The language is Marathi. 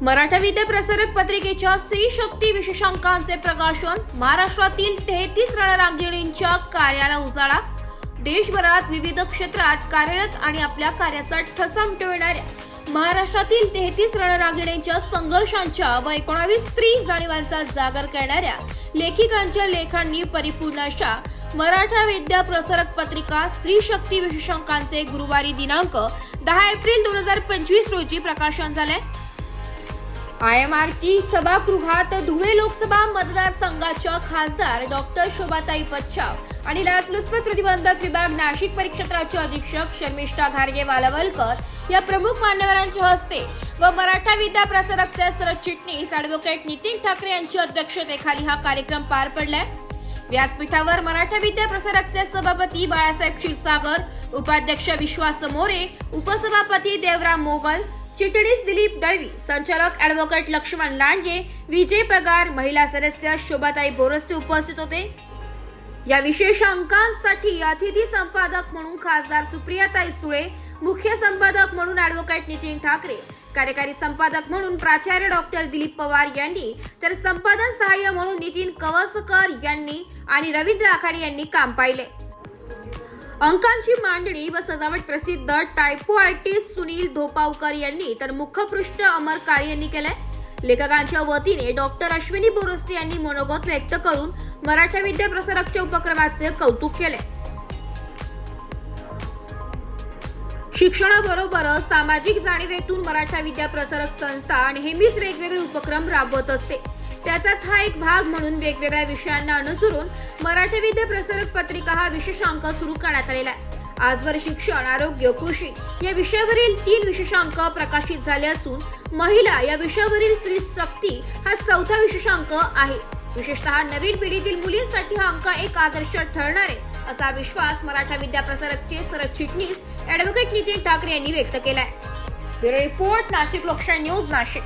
मराठा विद्या प्रसारक पत्रिकेच्या स्त्री शक्ती विशेषांकांचे प्रकाशन महाराष्ट्रातील तेहतीस रणरागिणींच्या कार्याला उजाळा देशभरात विविध क्षेत्रात कार्यरत आणि आपल्या कार्याचा ठसा उमटविणाऱ्या महाराष्ट्रातील तेहतीस रणरागिणींच्या संघर्षांच्या व एकोणावीस स्त्री जाणीवांचा जागर करणाऱ्या लेखिकांच्या लेखांनी परिपूर्ण अशा मराठा विद्या प्रसारक पत्रिका स्त्री शक्ती विशेषांकांचे गुरुवारी दिनांक दहा एप्रिल दोन हजार पंचवीस रोजी प्रकाशन झाले आय एम आर टी सभागृहात धुळे लोकसभा मतदारसंघाच्या खासदार डॉक्टर शोभाताई पच्छाव आणि लाचलुचपत प्रतिबंधक विभाग नाशिक परिक्षेत्राचे अधीक्षक शर्मिष्ठा घारगे वालवलकर या प्रमुख मान्यवरांच्या हस्ते व मराठा विद्या प्रसारकचे सरचिटणीस ॲडव्होकेट नितीन ठाकरे यांच्या अध्यक्षतेखाली हा कार्यक्रम पार पडलाय. व्यासपीठावर मराठा विद्या प्रसारकचे सभापती बाळासाहेब क्षीरसागर उपाध्यक्ष विश्वास मोरे उपसभापती देवराम मोगल चिटणीस दिलीप दळवी संचालक ॲडव्होकेट लक्ष्मण लांडगे विजय पगार महिला सदस्य शोभाताई बोरस्ते उपस्थित होते. या विशेष अंकांसाठी अतिथी संपादक म्हणून खासदार सुप्रियाताई सुळे मुख्य संपादक म्हणून ॲडव्होकेट नितीन ठाकरे कार्यकारी संपादक म्हणून प्राचार्य डॉक्टर दिलीप पवार यांनी तर संपादन सहाय्य म्हणून नितीन कवसकर यांनी आणि रवींद्र आखाडे यांनी काम पाहिले. अंकांची मांडणी व सजावट प्रसिद्ध टायपो आर्टिस्ट सुनील धोपावकर यांनी तर मुखपृष्ठ अमर काळे यांनी केलंय. लेखकांच्या वतीने डॉक्टर अश्विनी बोरस्ते यांनी मनोगत व्यक्त करून मराठा विद्या प्रसारकच्या उपक्रमाचे कौतुक केले. शिक्षणाबरोबरच सामाजिक जाणीवेतून मराठा विद्या प्रसारक संस्था नेहमीच वेगवेगळे उपक्रम राबवत असते. त्याचाच हा एक भाग म्हणून वेगवेगळ्या विषयांना अनुसरून मराठी विद्या प्रसारक पत्रिका हा विशेषांक सुरू करण्यात आलेला आहे. आजवर शिक्षण आरोग्य कृषी या विषयावरील तीन विशेषांक प्रकाशित झाले असून महिला या विषयावरील स्त्री शक्ती हा चौथा विशेषांक आहे. विशेषतः नवीन पिढीतील मुलींसाठी हा अंक एक आदर्श ठरणार आहे असा विश्वास मराठा विद्या प्रसारकचे सरचिटणीस ऍडव्होकेट नितीन ठाकरे यांनी व्यक्त केलाय. ब्युरो रिपोर्ट नाशिक लोकशाही न्यूज नाशिक.